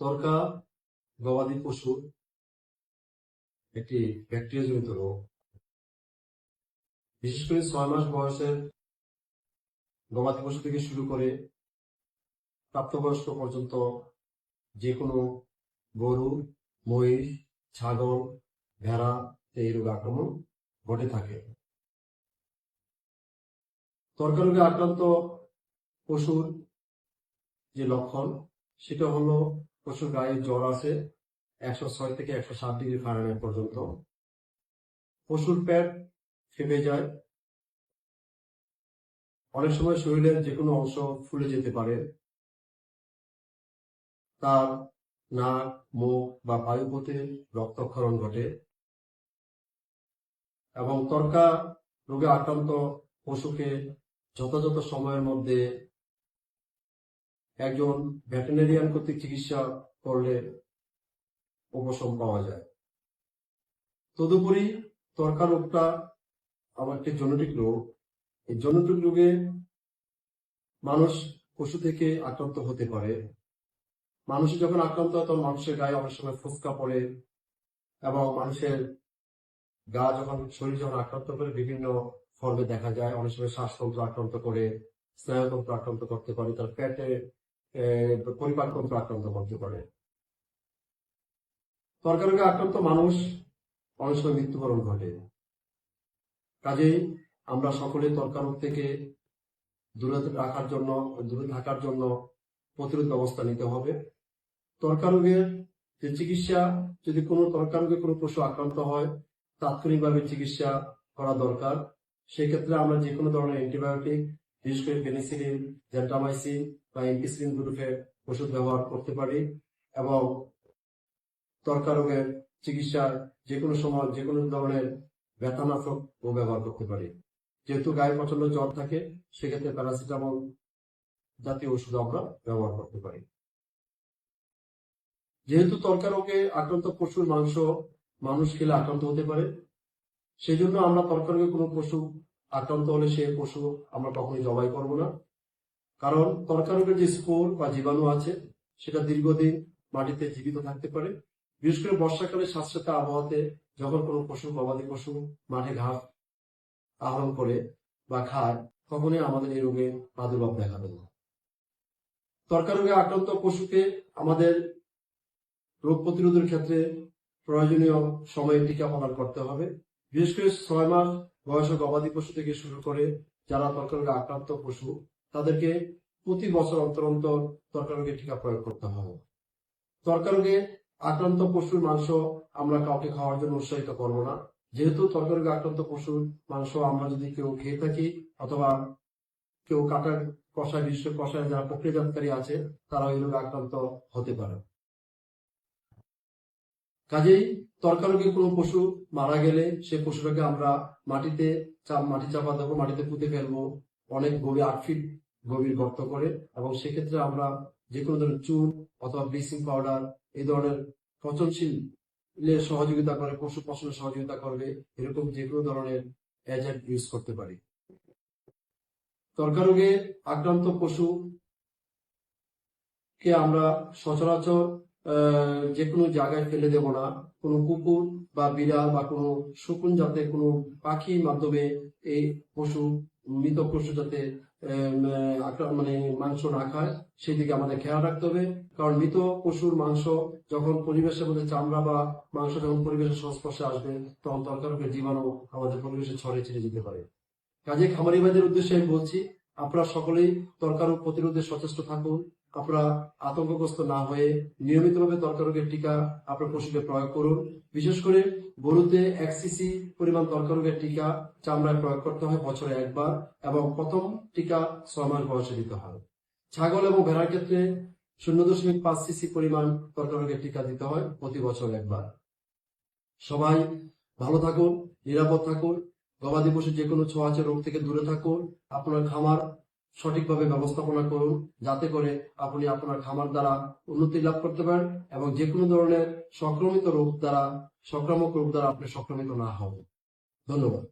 তরকা গবাদি পশুর একটি ব্যাকটেরিয়াজনিত রোগ। বিশেষ করে ছয় মাস বয়সের গবাদি পশু থেকে শুরু করে প্রাপ্তবয়স্ক পর্যন্ত যে কোনো গরু, মহিষ, ছাগল, ভেড়া এই রোগ আক্রমণ ঘটে থাকে। ত্বরকা রোগে আক্রান্ত পশুর যে লক্ষণ, সেটা হলো পশুর গায়ে জ্বর আছে, একশো ছয় থেকে একশো সাত ডিগ্রি ফারেনহাইট পর্যন্ত। পশুর পেট ফেপে যায়। অনেক সময় শরীরের যে কোনো অংশ ফুলে যেতে পারে। তার নাক, মুখ বা বায়ুপথে রক্তক্ষরণ ঘটে এবং তর্কা রোগে আক্রান্ত পশুকে যথাযথ সময়ের মধ্যে একজন ভেটেরিনারিয়ান কর্তৃক চিকিৎসা করলে উপশম পাওয়া যায়। তদুপরি ত্বরকা রোগটা আমার একটি জেনেটিক রোগ। এই জেনেটিক রোগে মানুষ পশু থেকে আক্রান্ত হতে পারে। মানুষ যখন আক্রান্ত হয়, তখন মানুষের গায়ে অনেক সময় ফুসকা পড়ে এবং মানুষের গা যখন শরীর যখন আক্রান্ত করে, বিভিন্ন ফর্মে দেখা যায়। অনেক সময় শ্বাসতন্ত্র আক্রান্ত করে, স্নায়ুতন্ত্র আক্রান্ত করতে পারে, তার পেটে পরিপাকতন্ত্র আক্রান্ত করতে পারে তরকারিকে আক্রান্ত মানুষ অনেক সময় মৃত্যুবরণ ঘটে। কাজেই আমরা সকলে তরকারোগ থেকে দূরে রাখার জন্য, দূরে থাকার জন্য প্রতিরোধ ব্যবস্থা নিতে হবে। তরকারোগের যে চিকিৎসা, যদি কোনো তরকারোগে কোনো পশু আক্রান্ত হয়, তাৎক্ষণিকভাবে চিকিৎসা করা দরকার। সেক্ষেত্রে আমরা যে কোনো ধরনের অ্যান্টিবায়োটিক বিশেষ করে পেনিসিলিন, জেন্টামাইসিন বা এমপিসিলিন গ্রুপের ওষুধ ব্যবহার করতে পারি এবং ত্বরকা রোগের চিকিৎসায় যে কোনো সময় যে কোনো ধরনের ব্যথানাশক ও ব্যবহার করতে পারি। যেহেতু গায়ে প্রচণ্ড জ্বর থাকে, সেক্ষেত্রে প্যারাসিটামল জাতীয় ওষুধ আমরা ব্যবহার করতে পারি। যেহেতু ত্বরকা রোগে আক্রান্ত পশুর মাংস, মানুষ খেলে আক্রান্ত হতে পারে সেই জন্য আমরা ত্বরকা রোগে কোনো পশু আক্রান্ত হলে সে পশু আমরা কখনোই জবাই করব না। কারণ ত্বরকা রোগের যে স্পোর বা জীবাণু আছে, সেটা দীর্ঘদিন মাটিতে জীবিত থাকতে পারে। বিশেষ করে বর্ষাকালে স্বাস্থ্যতা আবহাওয়াতে যখন কোনো পশু, গবাদি পশু মাঠে ঘাস আহরণ করে বা খায় তখনই আমাদের এই রোগে প্রাদুর্ভাব দেখা দেয় ত্বরকা রোগে আক্রান্ত পশুকে আমাদের রোগ প্রতিরোধের ক্ষেত্রে প্রয়োজনীয় সময়ে টিকা প্রদান করতে হবে। বিশেষ করে ছয় মাস বয়সে গবাদি পশু থেকে শুরু করে যারা ত্বরকা রোগে আক্রান্ত পশু, তাদেরকে প্রতি বছর অন্তর অন্তর ত্বরকা রোগের টিকা প্রয়োগ করতে হবে ত্বরকা রোগে আক্রান্ত পশুর মাংস আমরা কাউকে খাওয়ার জন্য উৎসাহিত করব না। যেহেতু ত্বরকা রোগে আক্রান্ত পশুর মাংস আমরা যদি কেউ খেয়ে থাকি অথবা কেউ কাটা কষায় বিশ্ব কষায় যারা প্রক্রিয়াজাতকারী আছে, তারা ওই রোগে আক্রান্ত হতে পারে। কাজেই তরকা রোগে কোনো পশু মারা গেলে সে পশুটাকে আমরা মাটিতে চাপ মাটি চাপা দেবো, মাটিতে পুঁতে ফেলব। অনেক গভীর আট ফিট গভীর গর্ত করে এবং সেক্ষেত্রে আমরা যে কোনো ধরনের চুন অথবা ব্লিচিং পাউডার এই ধরনের পচনশীল সহযোগিতা করে, পশু পচনের সহযোগিতা করবে, এরকম যে কোনো ধরনের এজেন্ট ইউজ করতে পারি। ত্বরকা রোগে আক্রান্ত পশু কে আমরা সচরাচর যে কোনো জায়গায় ফেলে দেব না। কোনো কুকুর বা বিড়াল বা কোনো শকুন যাতে কোনো পাখির মাধ্যমে এই পশু, মৃত পশু যাতে মানে মাংস না খায়, সেদিকে আমাদের খেয়াল রাখতে হবে। কারণ মৃত পশুর মাংস যখন পরিবেশের মধ্যে চামড়া বা মাংস যখন পরিবেশের সংস্পর্শে আসবে, তখন তরকারকের জীবাণু আমাদের পরিবেশে ছড়িয়ে ছিটে যেতে পারে। কাজে খামারি ভাইদের উদ্দেশ্যে আমি বলছি, আপনারা সকলেই তরকারক প্রতিরোধে সচেষ্ট থাকুন। আপনারা আতঙ্কগ্রস্ত না হয়ে নিয়মিতভাবে তরকারকের টিকা আপনার পশুকে প্রয়োগ করুন। বিশেষ করে গরুতে এক সিসি পরিমাণ তরকারকের টিকা চামড়ায় প্রয়োগ করতে হয় বছরে একবার এবং প্রথম টিকা ছয় মাস বয়সে দিতে হয়। ছাগল এবং ভেড়ার ক্ষেত্রে শূন্য দশমিক পাঁচ সিসি পরিমাণ তরকারকের টিকা দিতে হয় প্রতি বছর একবার। সবাই ভালো থাকুন, নিরাপদ থাকুন, গবাদি পশু যে কোনো ছোঁয়াচে রোগ থেকে দূরে থাকুন, আপনার খামার সঠিকভাবে ব্যবস্থাপনা করুন, যাতে করে আপনি আপনার খামার দ্বারা উন্নতি লাভ করতে পারেন এবং যে কোনো ধরনের সংক্রমিত রোগ দ্বারা, সংক্রামক রোগ দ্বারা আপনি সংক্রমিত না হবেন। ধন্যবাদ।